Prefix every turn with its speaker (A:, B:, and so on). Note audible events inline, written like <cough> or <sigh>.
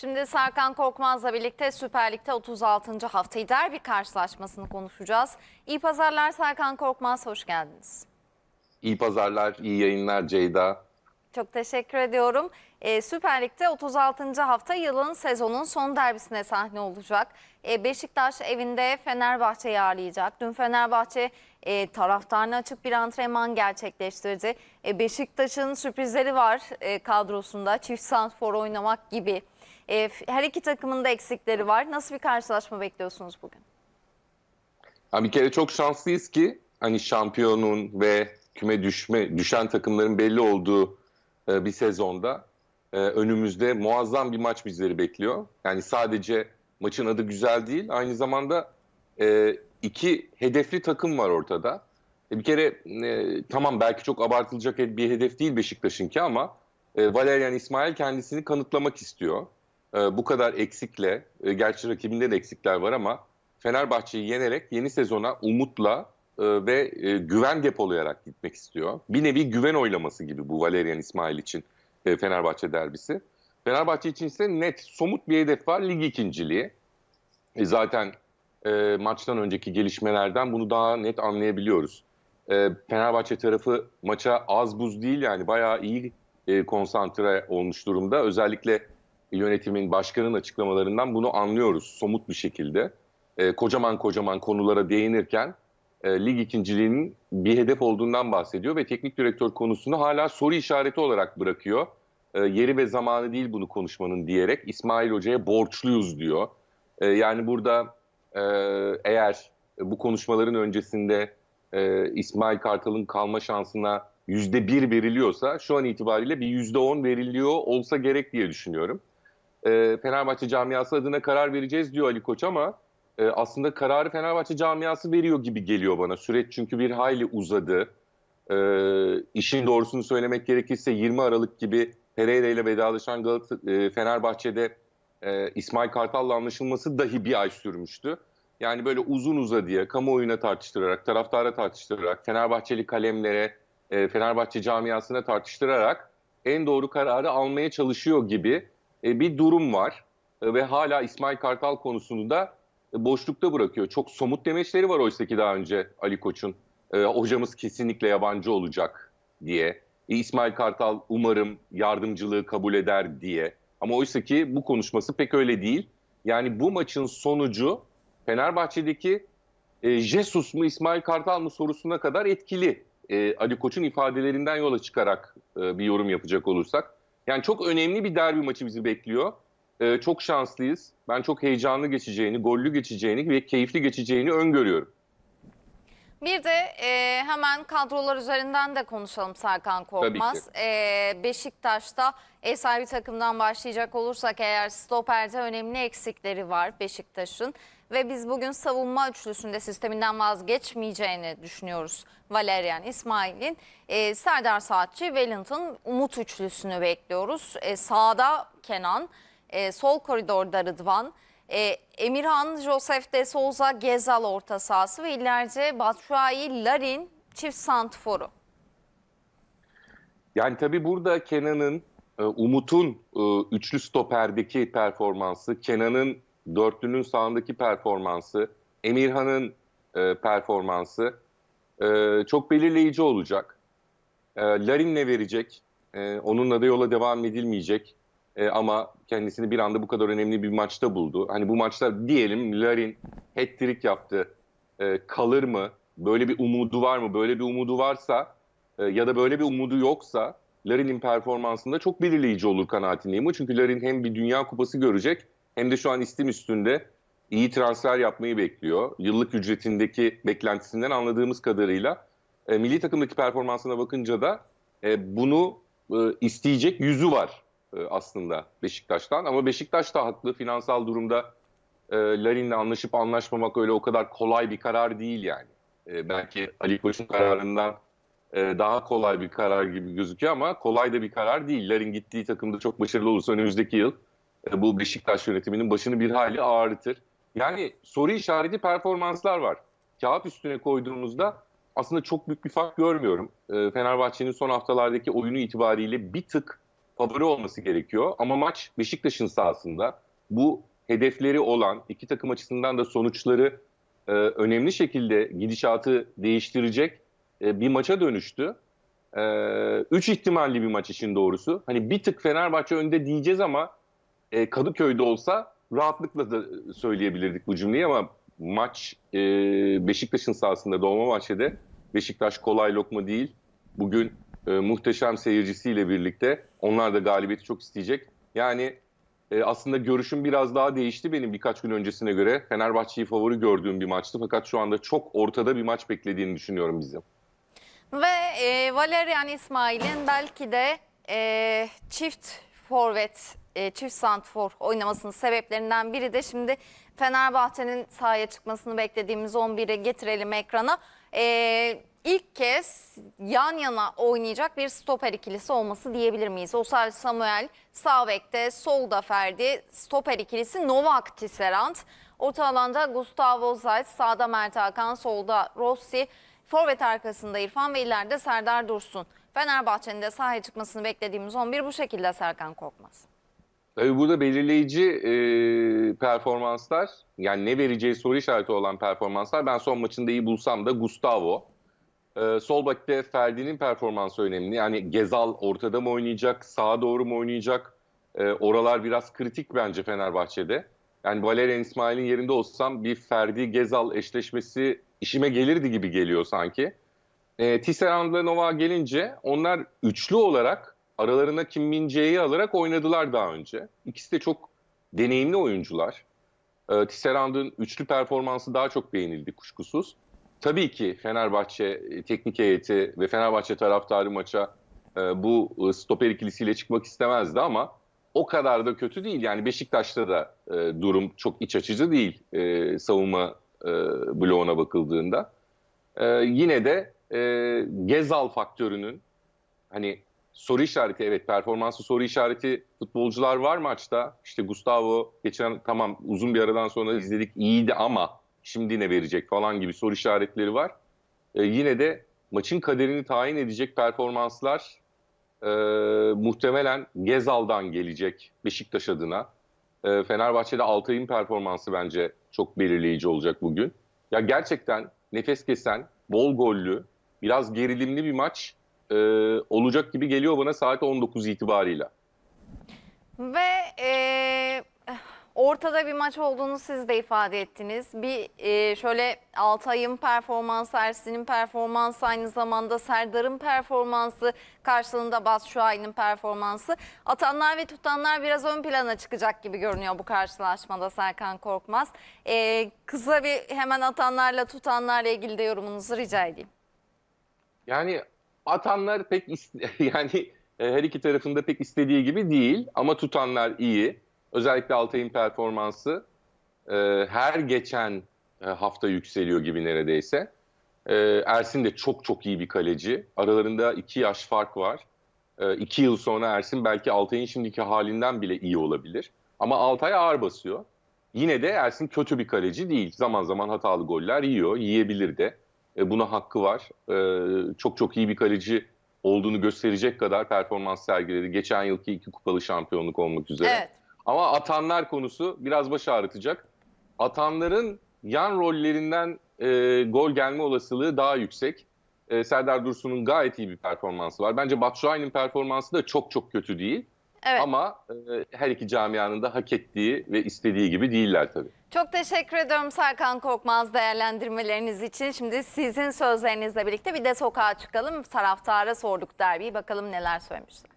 A: Şimdi Serkan Korkmaz'la birlikte Süper Lig'de 36. haftayı derbi karşılaşmasını konuşacağız. İyi pazarlar Serkan Korkmaz, hoş geldiniz.
B: İyi pazarlar, iyi yayınlar Ceyda.
A: Çok teşekkür ediyorum. Ee, Süper Lig'de 36. hafta yılın sezonun son derbisine sahne olacak. Ee, Beşiktaş evinde Fenerbahçe'yi ağırlayacak. Dün Fenerbahçe e, taraftarına açık bir antrenman gerçekleştirdi. E, Beşiktaş'ın sürprizleri var e, kadrosunda. Çift santrfor oynamak gibi. E, her iki takımın da eksikleri var. Nasıl bir karşılaşma bekliyorsunuz bugün?
B: Ha, bir kere çok şanslıyız ki hani şampiyonun ve küme düşme düşen takımların belli olduğu e, bir sezonda e, önümüzde muazzam bir maç bizleri bekliyor. Yani sadece maçın adı güzel değil, aynı zamanda e, iki hedefli takım var ortada. E, bir kere e, tamam belki çok abartılacak bir hedef değil Beşiktaş'ınki ama e, Valerian İsmail kendisini kanıtlamak istiyor. E, bu kadar eksikle, e, gerçi rakibinde de eksikler var ama Fenerbahçe'yi yenerek yeni sezona umutla e, ve e, güven depolayarak gitmek istiyor. Bir nevi güven oylaması gibi bu Valerian İsmail için e, Fenerbahçe derbisi. Fenerbahçe için ise net, somut bir hedef var lig ikinciliği. E, zaten maçtan önceki gelişmelerden bunu daha net anlayabiliyoruz. Fenerbahçe tarafı maça az buz değil yani bayağı iyi e, konsantre olmuş durumda. Özellikle yönetimin, başkanın açıklamalarından bunu anlıyoruz somut bir şekilde. E, kocaman kocaman konulara değinirken e, lig ikinciliğinin bir hedef olduğundan bahsediyor ve teknik direktör konusunu hala soru işareti olarak bırakıyor. E, yeri ve zamanı değil bunu konuşmanın diyerek İsmail Hoca'ya borçluyuz diyor. E, yani burada e, eğer bu konuşmaların öncesinde e, İsmail Kartal'ın kalma şansına yüzde bir veriliyorsa şu an itibariyle bir yüzde on veriliyor olsa gerek diye düşünüyorum. E, Fenerbahçe camiası adına karar vereceğiz diyor Ali Koç ama e, aslında kararı Fenerbahçe camiası veriyor gibi geliyor bana. Süreç çünkü bir hayli uzadı. E, işin doğrusunu söylemek gerekirse 20 Aralık gibi Pereira ile vedalaşan Galata, e, Fenerbahçe'de e, İsmail Kartal'la anlaşılması dahi bir ay sürmüştü. Yani böyle uzun uzadıya, kamuoyuna tartıştırarak, taraftara tartıştırarak, Fenerbahçeli kalemlere, e, Fenerbahçe camiasına tartıştırarak en doğru kararı almaya çalışıyor gibi e, bir durum var. E, ve hala İsmail Kartal konusunu da e, boşlukta bırakıyor. Çok somut demeçleri var oysa ki daha önce Ali Koç'un. E, hocamız kesinlikle yabancı olacak diye. İsmail Kartal umarım yardımcılığı kabul eder diye. Ama oysa ki bu konuşması pek öyle değil. Yani bu maçın sonucu Fenerbahçe'deki e, Jesus mu İsmail Kartal mı sorusuna kadar etkili. E, Ali Koç'un ifadelerinden yola çıkarak e, bir yorum yapacak olursak. Yani çok önemli bir derbi maçı bizi bekliyor. E, çok şanslıyız. Ben çok heyecanlı geçeceğini, gollü geçeceğini ve keyifli geçeceğini öngörüyorum.
A: Bir de e, hemen kadrolar üzerinden de konuşalım Serkan Korkmaz. E, Beşiktaş'ta ev sahibi takımdan başlayacak olursak eğer stoperde önemli eksikleri var Beşiktaş'ın. Ve biz bugün savunma üçlüsünde sisteminden vazgeçmeyeceğini düşünüyoruz Valerian İsmail'in. E, Serdar Saatçi, Wellington, Umut üçlüsünü bekliyoruz. E, sağda Kenan, e, sol koridorda Rıdvan. E, Emirhan, Josef de Souza, Gezal orta sahası ve ileride Batshuayi, Larin çift santforu.
B: Yani tabii burada Kenan'ın, e, Umut'un e, üçlü stoperdeki performansı, Kenan'ın dörtlünün sağındaki performansı, Emirhan'ın e, performansı çok belirleyici olacak. Larin ne verecek? Onunla da yola devam edilmeyecek. Ama kendisini bir anda bu kadar önemli bir maçta buldu. Hani bu maçta diyelim Larin hat-trick yaptı. Kalır mı? Böyle bir umudu var mı? Böyle bir umudu varsa ya da böyle bir umudu yoksa Larin'in performansında çok belirleyici olur kanaatindeyim. Çünkü Larin hem bir Dünya Kupası görecek hem de şu an istim üstünde iyi transfer yapmayı bekliyor. Yıllık ücretindeki beklentisinden anladığımız kadarıyla e, milli takımdaki performansına bakınca da e, bunu e, isteyecek yüzü var e, aslında Beşiktaş'tan. Ama Beşiktaş da haklı. Finansal durumda e, Larin'le anlaşıp anlaşmamak öyle o kadar kolay bir karar değil yani. E, belki Ali Koç'un kararından e, daha kolay bir karar gibi gözüküyor ama kolay da bir karar değil. Larin gittiği takımda çok başarılı olursa önümüzdeki yıl bu Beşiktaş yönetiminin başını bir hali ağrıtır. Yani soru işareti performanslar var. Kağıt üstüne koyduğumuzda aslında çok büyük bir fark görmüyorum. E, Fenerbahçe'nin son haftalardaki oyunu itibariyle bir tık favori olması gerekiyor. Ama maç Beşiktaş'ın sahasında. Bu hedefleri olan iki takım açısından da sonuçları e, önemli şekilde gidişatı değiştirecek e, bir maça dönüştü. E, üç ihtimalli bir maç işin doğrusu. Hani bir tık Fenerbahçe önde diyeceğiz ama e, Kadıköy'de olsa rahatlıkla da söyleyebilirdik bu cümleyi ama maç e, Beşiktaş'ın sahasında Doğma Bahçe'de Beşiktaş kolay lokma değil. Bugün e, muhteşem seyircisiyle birlikte onlar da galibiyeti çok isteyecek. Yani aslında görüşüm biraz daha değişti benim birkaç gün öncesine göre. Fenerbahçe'yi favori gördüğüm bir maçtı fakat şu anda çok ortada bir maç beklediğini düşünüyorum bizim.
A: Ve e, Valerian İsmail'in belki de e, çift forvet, e, çift santfor oynamasının sebeplerinden biri de şimdi Fenerbahçe'nin sahaya çıkmasını beklediğimiz 11'i getirelim ekrana. E, ilk kez yan yana oynayacak bir stoper ikilisi olması diyebilir miyiz? Osal Samuel sağ bekte, solda Ferdi, stoper ikilisi Novak Tisserand. Orta alanda Gustavo Zayt, sağda Mert Hakan, solda Rossi. Forvet arkasında İrfan ve ileride Serdar Dursun. Fenerbahçe'nin de sahaya çıkmasını beklediğimiz 11 bu şekilde Serkan Korkmaz.
B: Tabii burada belirleyici e, performanslar yani ne vereceği soru işareti olan performanslar ben son maçında iyi bulsam da Gustavo. E, sol bekte Ferdi'nin performansı önemli. Yani Gezal ortada mı oynayacak, sağa doğru mu oynayacak? E, oralar biraz kritik bence Fenerbahçe'de. Yani Valerian İsmail'in yerinde olsam bir Ferdi-Gezal eşleşmesi işime gelirdi gibi geliyor sanki. E, Tisserand'la Nova gelince onlar üçlü olarak aralarına Kim Min Jae'yi alarak oynadılar daha önce. İkisi de çok deneyimli oyuncular. E, Tisserand'ın üçlü performansı daha çok beğenildi kuşkusuz. Tabii ki Fenerbahçe e, teknik heyeti ve Fenerbahçe taraftarı maça e, bu e, stoper ikilisiyle çıkmak istemezdi ama o kadar da kötü değil. Yani Beşiktaş'ta da e, durum çok iç açıcı değil e, savunma e, bloğuna bakıldığında. E, yine de e, Gezal faktörünün hani soru işareti evet performansı soru işareti futbolcular var maçta. İşte Gustavo geçen tamam uzun bir aradan sonra izledik iyiydi ama şimdi ne verecek falan gibi soru işaretleri var. E, yine de maçın kaderini tayin edecek performanslar e, muhtemelen Gezal'dan gelecek Beşiktaş adına. E, Fenerbahçe'de Altay'ın performansı bence çok belirleyici olacak bugün. Ya gerçekten nefes kesen, bol gollü, biraz gerilimli bir maç e, olacak gibi geliyor bana saat 19 itibarıyla.
A: Ve e, ortada bir maç olduğunu siz de ifade ettiniz. Bir e, şöyle Altay'ın performansı, Ersin'in performansı, aynı zamanda Serdar'ın performansı, karşılığında Batshuayi'nin performansı. Atanlar ve tutanlar biraz ön plana çıkacak gibi görünüyor bu karşılaşmada Serkan Korkmaz. E, kısa bir hemen atanlarla tutanlarla ilgili de yorumunuzu rica edeyim.
B: Yani atanlar pek <laughs> yani e, her iki tarafında pek istediği gibi değil ama tutanlar iyi. Özellikle Altay'ın performansı e, her geçen e, hafta yükseliyor gibi neredeyse. Ersin de çok çok iyi bir kaleci. Aralarında iki yaş fark var. İki yıl sonra Ersin belki Altay'ın şimdiki halinden bile iyi olabilir. Ama Altay ağır basıyor. Yine de Ersin kötü bir kaleci değil. Zaman zaman hatalı goller yiyor, yiyebilir de. E, buna hakkı var. E, çok çok iyi bir kaleci olduğunu gösterecek kadar performans sergiledi. Geçen yılki iki kupalı şampiyonluk olmak üzere.
A: Evet.
B: Ama atanlar konusu biraz baş ağrıtacak. Atanların yan rollerinden e, gol gelme olasılığı daha yüksek. E, Serdar Dursun'un gayet iyi bir performansı var. Bence Batshuayi'nin performansı da çok çok kötü değil.
A: Evet.
B: Ama e, her iki camianın da hak ettiği ve istediği gibi değiller tabii.
A: Çok teşekkür ediyorum Serkan Korkmaz değerlendirmeleriniz için. Şimdi sizin sözlerinizle birlikte bir de sokağa çıkalım. Taraftara sorduk derbiyi. Bakalım neler söylemişler.